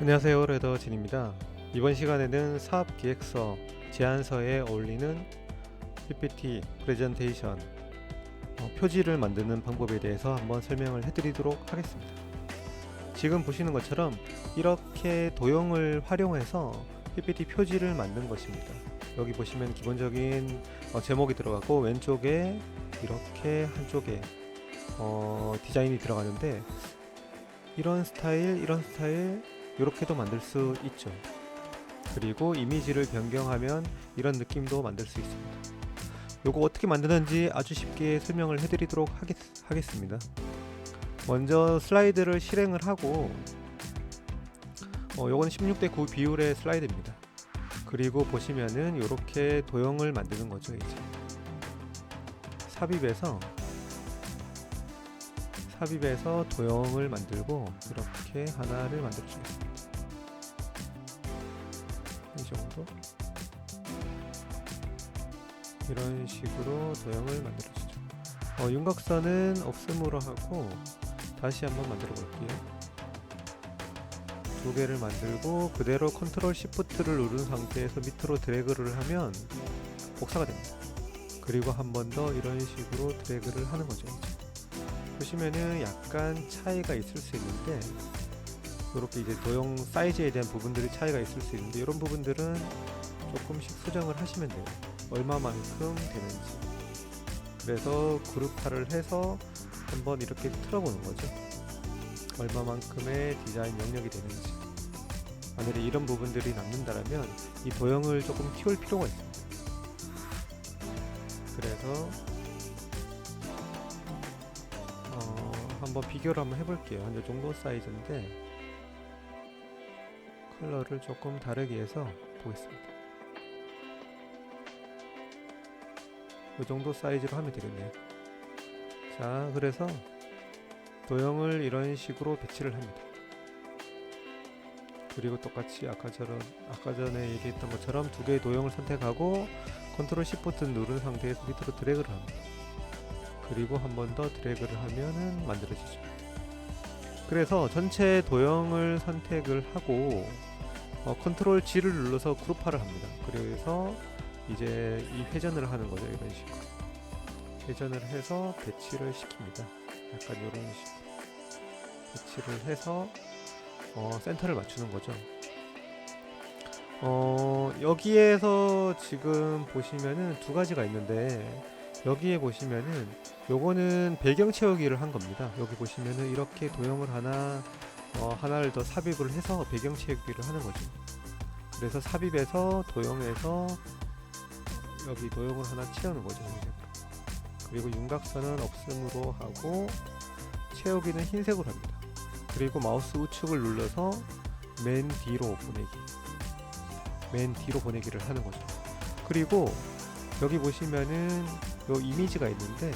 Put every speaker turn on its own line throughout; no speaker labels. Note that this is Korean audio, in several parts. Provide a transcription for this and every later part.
안녕하세요 레더 진입니다. 이번 시간에는 사업 기획서 제안서에 어울리는 PPT 프레젠테이션 어, 표지를 만드는 방법에 대해서 한번 설명을 해드리도록 하겠습니다. 지금 보시는 것처럼 이렇게 도형을 활용해서 PPT 표지를 만든 것입니다. 여기 보시면 기본적인 어, 제목이 들어가고 왼쪽에 이렇게 한쪽에 어, 디자인이 들어가는데 이런 스타일, 이런 스타일 이렇게도 만들 수 있죠. 그리고 이미지를 변경하면 이런 느낌도 만들 수 있습니다. 요거 어떻게 만드는지 아주 쉽게 설명을 해드리도록 하겠, 하겠습니다. 먼저 슬라이드를 실행을 하고 어, 요건 16대 9 비율의 슬라이드입니다. 그리고 보시면은 이렇게 도형을 만드는 거죠 이제 삽입해서 삽입해서 도형을 만들고 이렇게 하나를 만들어 주겠습니다. 정도 이런 식으로 도형을 만들어 주죠. 어, 윤곽선은 없음으로 하고 다시 한번 만들어 볼게요. 두 개를 만들고 그대로 컨트롤 시프트를 누른 상태에서 밑으로 드래그를 하면 복사가 됩니다. 그리고 한 번 더 이런 식으로 드래그를 하는 거죠. 보시면은 약간 차이가 있을 수 있는데 이렇게 이제 도형 사이즈에 대한 부분들이 차이가 있을 수 있는데 이런 부분들은 조금씩 수정을 하시면 돼요. 얼마만큼 되는지. 그래서 그룹화를 해서 한번 이렇게 틀어보는 거죠. 얼마만큼의 디자인 영역이 되는지. 만약에 이런 부분들이 남는다면 이 도형을 조금 키울 필요가 있습니다. 그래서 어, 한번 비교를 한번 해볼게요. 한 이 정도 사이즈인데 컬러를 조금 다르게 해서 보겠습니다. 이 정도 사이즈로 하면 되겠네요. 자, 그래서 도형을 이런 식으로 배치를 합니다. 그리고 똑같이 아까 저런 아까 전에 얘기했던 것처럼 두 개의 도형을 선택하고 컨트롤 시프트 누른 상태에서 밑으로 드래그를 합니다. 그리고 한 번 더 드래그를 하면은 만들어지죠. 그래서 전체 도형을 선택을 하고 어, 컨트롤 G를 눌러서 그룹화를 합니다. 그래서 이제 이 회전을 하는 거죠. 이런 식으로 회전을 해서 배치를 시킵니다. 약간 이런 식으로 배치를 해서 어, 센터를 맞추는 거죠. 어, 여기에서 지금 보시면은 두 가지가 있는데 여기에 보시면은 요거는 배경 채우기를 한 겁니다. 여기 보시면은 이렇게 도형을 하나 어, 하나를 더 삽입을 해서 배경 채우기를 하는 거죠. 그래서 삽입해서 도형에서 여기 도형을 하나 채우는 거죠. 그리고 윤곽선은 없음으로 하고 채우기는 흰색으로 합니다. 그리고 마우스 우측을 눌러서 맨 뒤로 보내기. 맨 뒤로 보내기를 하는 거죠. 그리고 여기 보시면은 요 이미지가 있는데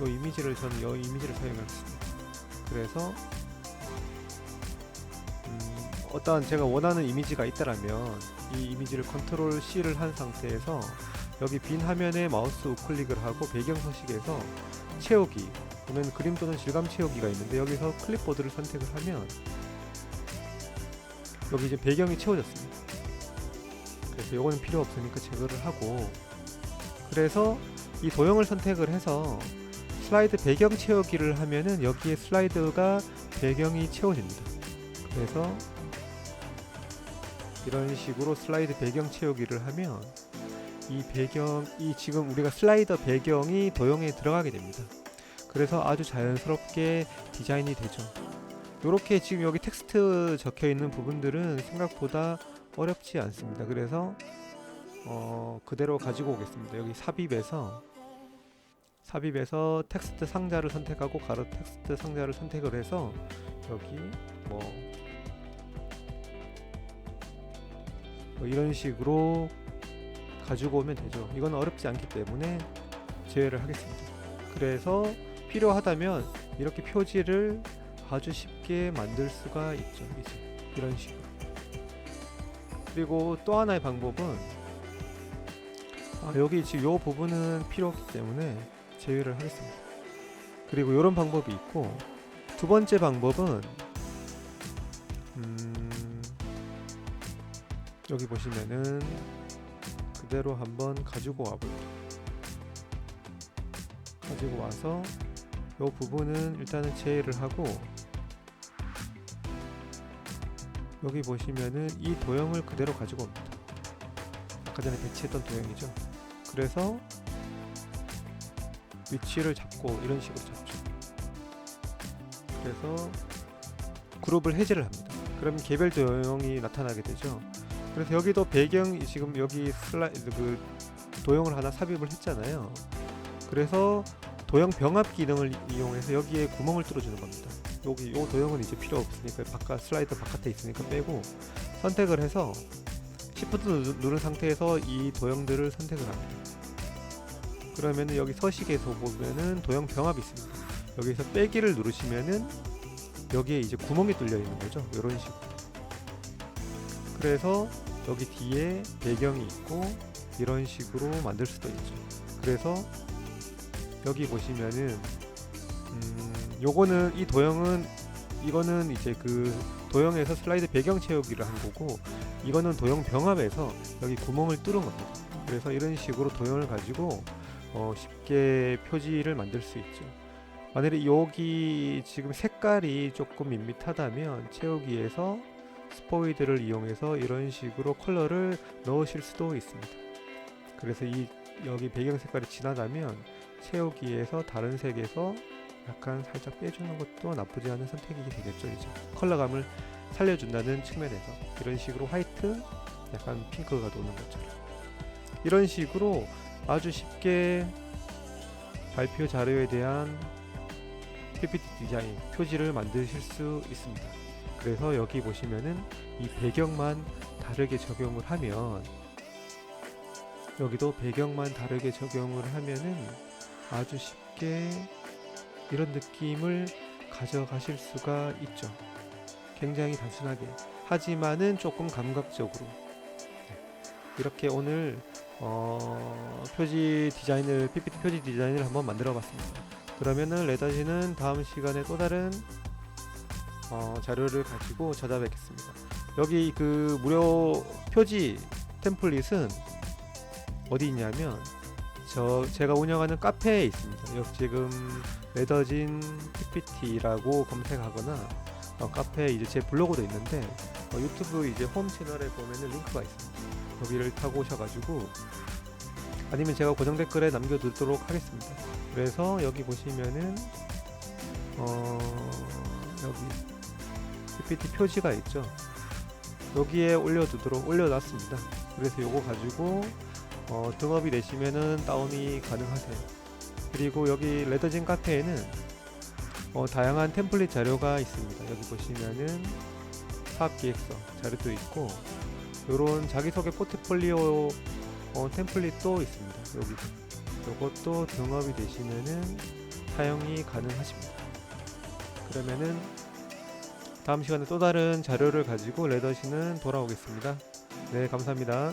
요 이미지를 저는 요 이미지를 사용하겠습니다. 그래서 음, 어떠한 제가 원하는 이미지가 있다라면 이 이미지를 컨트롤 C를 한 상태에서 여기 빈 화면에 마우스 우클릭을 하고 배경 서식에서 채우기 그러면 그림 또는 질감 채우기가 있는데 여기서 클립보드를 선택을 하면 여기 이제 배경이 채워졌습니다. 그래서 요거는 필요 없으니까 제거를 하고 그래서 이 도형을 선택을 해서 슬라이드 배경 채우기를 하면은 여기에 슬라이드가 배경이 채워집니다. 그래서 이런 식으로 슬라이드 배경 채우기를 하면 이 배경 이 지금 우리가 슬라이더 배경이 도형에 들어가게 됩니다. 그래서 아주 자연스럽게 디자인이 되죠. 이렇게 지금 여기 텍스트 적혀 있는 부분들은 생각보다 어렵지 않습니다. 그래서 어, 그대로 가지고 오겠습니다. 여기 삽입에서 삽입에서 텍스트 상자를 선택하고 가로 텍스트 상자를 선택을 해서 여기 뭐, 뭐 이런 식으로 가지고 오면 되죠. 이건 어렵지 않기 때문에 제외를 하겠습니다. 그래서 필요하다면 이렇게 표지를 아주 쉽게 만들 수가 있죠. 이제 이런 식으로. 그리고 또 하나의 방법은 아, 여기 지금 이 부분은 필요 없기 때문에 제외를 하겠습니다. 그리고 이런 방법이 있고 두 번째 방법은 음, 여기 보시면은 그대로 한번 가지고 와볼게요. 가지고 와서 이 부분은 일단은 제외를 하고 여기 보시면은 이 도형을 그대로 가지고 옵니다. 아까 전에 배치했던 도형이죠. 그래서 위치를 잡고 이런 식으로 잡죠. 그래서 그룹을 해제를 합니다. 그럼 개별 도형이 나타나게 되죠. 그래서 여기도 배경 지금 여기 슬라이드 그 도형을 하나 삽입을 했잖아요. 그래서 도형 병합 기능을 이용해서 여기에 구멍을 뚫어주는 겁니다. 여기 요 도형은 이제 필요 없으니까 바깥 슬라이더 바깥에 있으니까 빼고 선택을 해서 Shift 누- 누른 상태에서 이 도형들을 선택을 합니다. 그러면은 여기 서식에서 보면은 도형 병합이 있습니다. 여기서 빼기를 누르시면은 여기에 이제 구멍이 뚫려 있는 거죠. 이런 식으로. 그래서 여기 뒤에 배경이 있고 이런 식으로 만들 수도 있죠. 그래서 여기 보시면은 음, 요거는 이 도형은 이거는 이제 그 도형에서 슬라이드 배경 채우기를 한 거고 이거는 도형 병합에서 여기 구멍을 뚫은 겁니다. 그래서 이런 식으로 도형을 가지고 어, 쉽게 표지를 만들 수 있죠. 만약에 여기 지금 색깔이 조금 밋밋하다면 채우기에서 스포이드를 이용해서 이런 식으로 컬러를 넣으실 수도 있습니다. 그래서 이 여기 배경 색깔이 진하다면 채우기에서 다른 색에서 약간 살짝 빼주는 것도 나쁘지 않은 선택이 되겠죠. 이제 컬러감을 살려준다는 측면에서 이런 식으로 화이트, 약간 핑크가 도는 것처럼 이런 식으로 아주 쉽게 발표 자료에 대한 PPT 디자인 표지를 만드실 수 있습니다. 그래서 여기 보시면은 이 배경만 다르게 적용을 하면 여기도 배경만 다르게 적용을 하면은 아주 쉽게 이런 느낌을 가져가실 수가 있죠. 굉장히 단순하게 하지만은 조금 감각적으로 네. 이렇게 오늘 어, 표지 디자인을 PPT 표지 디자인을 한번 만들어 봤습니다. 그러면은 레다지는 다음 시간에 또 다른 어, 자료를 가지고 찾아뵙겠습니다. 여기 그 무료 표지 템플릿은 어디 있냐면 저 제가 운영하는 카페에 있습니다. 여기 지금 레더진 PPT라고 검색하거나 어, 카페에 이제 제 블로그도 있는데 어, 유튜브 이제 홈 채널에 보면은 링크가 있습니다. 거기를 타고 오셔가지고 아니면 제가 고정 댓글에 남겨두도록 하겠습니다. 그래서 여기 보시면은 어 여기 PPT 표지가 있죠. 여기에 올려두도록 올려놨습니다. 그래서 요거 가지고 어, 등업이 되시면은 다운이 가능하세요. 그리고 여기 레더진 카페에는 어, 다양한 템플릿 자료가 있습니다. 여기 보시면은 사업 기획서 자료도 있고 요런 자기소개 포트폴리오 어, 템플릿도 있습니다. 여기 요것도 등업이 되시면은 사용이 가능하십니다. 그러면은 다음 시간에 또 다른 자료를 가지고 레더시는 돌아오겠습니다. 네, 감사합니다.